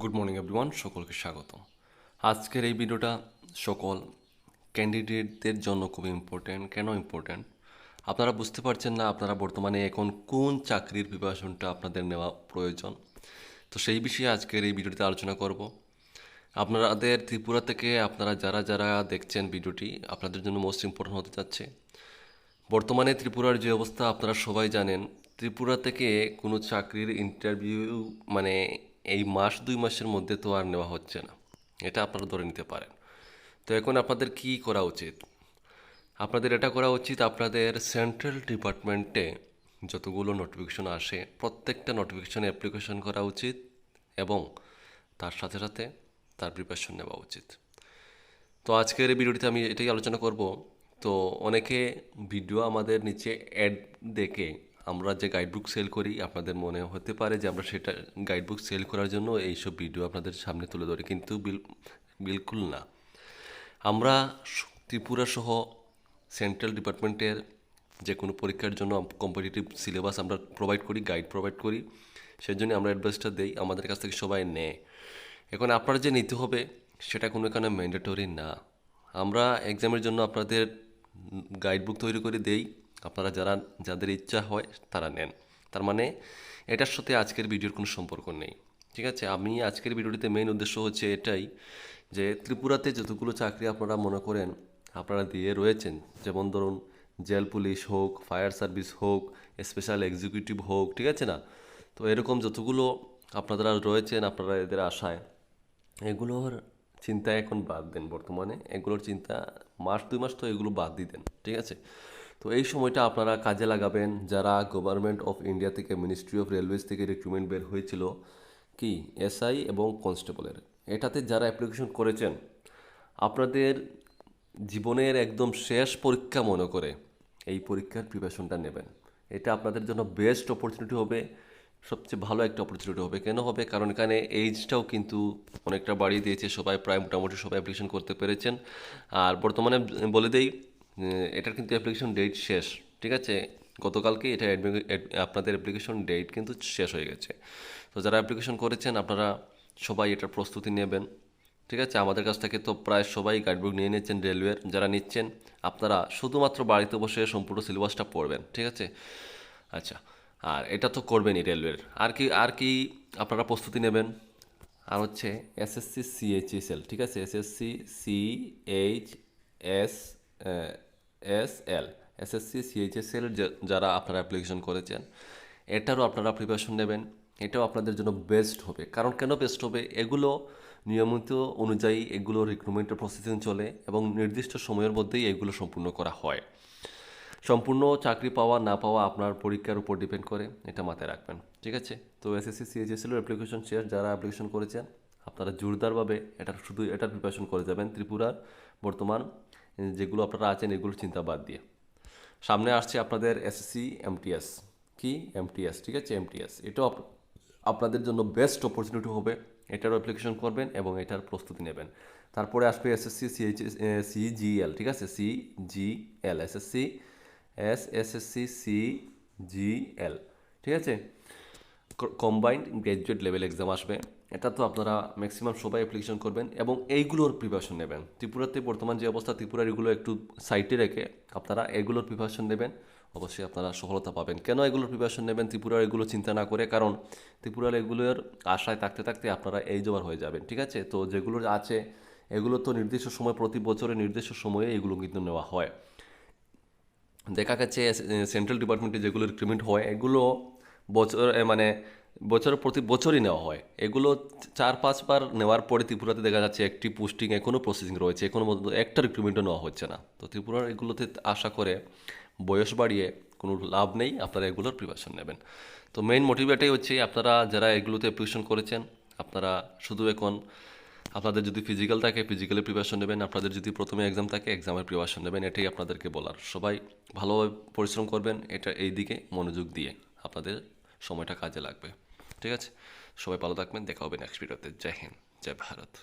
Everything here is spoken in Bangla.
গুড মর্নিং এভরিওয়ান সকলকে স্বাগত আজকের এই ভিডিওটা সকল ক্যান্ডিডেটদের জন্য খুব ইম্পর্ট্যান্ট কেন ইম্পর্ট্যান্ট আপনারা বুঝতে পারছেন না আপনারা বর্তমানে এখন কোন চাকরির প্রিপারেশনটা আপনাদের নেওয়া প্রয়োজন। তো সেই বিষয়ে আজকের এই ভিডিওতে আলোচনা করব। আপনাদের ত্রিপুরা থেকে আপনারা যারা যারা দেখছেন ভিডিওটি, আপনাদের জন্য মোস্ট ইম্পর্ট্যান্ট হতে যাচ্ছে। বর্তমানে ত্রিপুরার যে অবস্থা আপনারা সবাই জানেন, ত্রিপুরা থেকে কোনো চাকরির ইন্টারভিউ মানে এই মাস, দুই মাসের মধ্যে তো আর নেওয়া হচ্ছে না। এটা আপনারা ধরে নিতে পারেন। তো এখন আপনাদের কি করা উচিত? আপনাদের এটা করা উচিত, আপনাদের সেন্ট্রাল ডিপার্টমেন্টে যতগুলো নোটিফিকেশন আসে, প্রত্যেকটা নোটিফিকেশন অ্যাপ্লিকেশন করা উচিত এবং তার সাথে সাথে তার প্রিপারেশন নেওয়া উচিত। তো আজকের এই ভিডিওটিতে আমি এটাই আলোচনা করব। তো অনেকে ভিডিও আমাদের নিচে অ্যাড দেখে আমরা যে গাইডবুক সেল করি, আপনাদের মনে হতে পারে যে আমরা সেটা গাইডবুক সেল করার জন্য এইসব ভিডিও আপনাদের সামনে তুলে ধরি, কিন্তু বিল, বিলকুল না। আমরা ত্রিপুরা সহ সেন্ট্রাল ডিপার্টমেন্টের যে কোনো পরীক্ষার জন্য কম্পিটিটিভ সিলেবাস আমরা প্রোভাইড করি গাইড প্রোভাইড করি সেই জন্য আমরা অ্যাডভাইসটা দেই, আমাদের কাছ থেকে সবাই নেয়। এখন আপনার যে নিতে হবে, সেটা কোনো এখানে ম্যান্ডেটরি না। আমরা এক্সামের জন্য আপনাদের গাইডবুক তৈরি করে দেই আপনারা যারা, যাদের ইচ্ছা হয় তারা নেন। তার মানে এটার সাথে আজকের ভিডিওর কোনো সম্পর্ক নেই। ঠিক আছে? আমি আজকের ভিডিওটিতে মেইন উদ্দেশ্য হচ্ছে এটাই যে ত্রিপুরাতে যতগুলো চাকরি আপনারা মনে করেন আপনারা দিয়ে রয়েছেন, যেমন ধরুন জেল পুলিশ হোক, ফায়ার সার্ভিস হোক, স্পেশাল এক্সিকিউটিভ হোক, ঠিক আছে না? তো এরকম যতগুলো আপনারা রয়েছেন আপনারা এদের আশায়, এগুলোর চিন্তা এখন বাদ দেন বর্তমানে। এগুলোর চিন্তা মাস দুই মাস তো এগুলো বাদ দিয়ে দেন, ঠিক আছে? তো এই সময়টা আপনারা কাজে লাগাবেন। যারা গভর্নমেন্ট অফ ইন্ডিয়া থেকে মিনিস্ট্রি অফ রেলওয়েজ থেকে রিক্রুটমেন্ট বের হয়েছিল, কি এসআই এবং কনস্টেবলের এটাতে যারা অ্যাপ্লিকেশন করেছেন, আপনাদের জীবনের একদম শেষ পরীক্ষা মনে করে এই পরীক্ষার প্রিপারেশনটা নেবেন। এটা আপনাদের জন্য বেস্ট অপরচুনিটি হবে, সবচেয়ে ভালো একটা অপরচুনিটি হবে। কেন হবে? কারণ এখানে এইজটাও কিন্তু অনেকটা বাড়িয়ে দিয়েছে। সবাই প্রায় মোটামুটি সবাই অ্যাপ্লিকেশন করতে পেরেছেন। আর বর্তমানে বলে দেই এটার কিন্তু অ্যাপ্লিকেশন ডেট শেষ, ঠিক আছে? গতকালকে এটা আপনাদের অ্যাপ্লিকেশন ডেট কিন্তু শেষ হয়ে গেছে। তো যারা অ্যাপ্লিকেশন করেছেন, আপনারা সবাই এটার প্রস্তুতি নেবেন, ঠিক আছে? আমাদের কাছ থেকে তো প্রায় সবাই গাইডবুক নিয়ে নিচ্ছেন রেলওয়ের যারা নিচ্ছেন, আপনারা শুধুমাত্র বাড়িতে বসে সম্পূর্ণ সিলেবাসটা পড়বেন, ঠিক আছে? আচ্ছা আর এটা তো করবেনই রেলওয়ের আর কি আর কি আপনারা প্রস্তুতি নেবেন? আর হচ্ছে এসএসসি সিএইচএসএল ঠিক আছে? SSC C H S S L SSC CHSL যারা আপনারা অ্যাপ্লিকেশন করেছেন, এটারও আপনারা প্রিপারেশন নেবেন। এটাও আপনাদের জন্য বেস্ট হবে। কারণ কেন বেস্ট হবে? এগুলো নিয়মিত অনুযায়ী এগুলো রিক্রুটমেন্টের প্রসেসিং চলে এবং নির্দিষ্ট সময়ের মধ্যেই এগুলো সম্পূর্ণ করা হয়। সম্পূর্ণ চাকরি পাওয়া, না পাওয়া আপনার পরীক্ষার উপর ডিপেন্ড করে, এটা মাথায় রাখবেন। ঠিক আছে? তো এসএসসি সিএইচএসএল অ্যাপ্লিকেশন শেয়ার যারা অ্যাপ্লিকেশন করেছেন, আপনারা জোরদারভাবে এটা শুধু, এটার প্রিপারেশন করে যাবেন ত্রিপুরার বর্তমান যেগুলো আপনারা আছেন, এগুলো চিন্তা বাদ দিয়ে। সামনে আসছে আপনাদের এসএসসি এমটিএস কি? এমটিএস ঠিক আছে? এমটিএস এটাও আপ- আপনাদের জন্য বেস্ট অপরচুনিটি হবে। এটারও অ্যাপ্লিকেশন করবেন এবং এটার প্রস্তুতি নেবেন। তারপরে আসবে এসএসসি সিএইচ সিজিএল ঠিক আছে? CGL SSC S SSC CGL ঠিক আছে? কম্বাইন্ড গ্র্যাজুয়েট লেভেল এক্সাম আসবে। এটা তো আপনারা ম্যাক্সিমাম সবাই অ্যাপ্লিকেশন করবেন এবং এইগুলোর প্রিপারেশন নেবেন। ত্রিপুরাতে বর্তমান যে অবস্থা, ত্রিপুরার এগুলো একটু সাইটে রেখে আপনারা এগুলোর প্রিপারেশন নেবেন। অবশ্যই আপনারা সফলতা পাবেন। কেন এগুলোর প্রিপারেশন নেবেন? ত্রিপুরার এগুলো চিন্তা না করে, কারণ ত্রিপুরার এগুলোর আশায় থাকতে থাকতে আপনারা এই জবার হয়ে যাবেন, ঠিক আছে? তো যেগুলো আছে, এগুলো তো নির্দিষ্ট সময়, প্রতি বছরে নির্দিষ্ট সময়ে এগুলো কিন্তু নেওয়া হয়। দেখা গেছে সেন্ট্রাল ডিপার্টমেন্টে যেগুলো রিক্রুটমেন্ট হয়, এগুলো বছর মানে বছরের প্রতি বছরই নেওয়া হয়। এগুলো চার, পাঁচবার নেওয়ার পরে ত্রিপুরাতে দেখা যাচ্ছে একটি পোস্টিং এখনও প্রসেসিং রয়েছে। এখনও পর্যন্ত একটা রিক্রুটমেন্টও নেওয়া হচ্ছে না। তো ত্রিপুরার এগুলোতে আশা করে বয়স বাড়িয়ে কোনো লাভ নেই, আপনারা এগুলোর প্রিপারেশন নেবেন। তো মেইন মোটিভ এটাই হচ্ছে আপনারা যারা এগুলোতে অ্যাপ্লিকেশন করেছেন, আপনারা শুধু এখন আপনাদের যদি ফিজিক্যাল থাকে ফিজিক্যালের প্রিপারেশন নেবেন, আপনাদের যদি প্রথমে এক্সাম থাকে এক্সামের প্রিপারেশন নেবেন, এটাই আপনাদেরকে বলার। সবাই ভালোভাবে পরিশ্রম করবেন, এটা এই দিকে মনোযোগ দিয়ে আপনাদের সময়টা কাজে লাগবে। ঠিক আছে? সবাই ভালো থাকবেন, দেখা হবে নেক্সট ভিডিওতে জয় হিন্দ, জয় ভারত।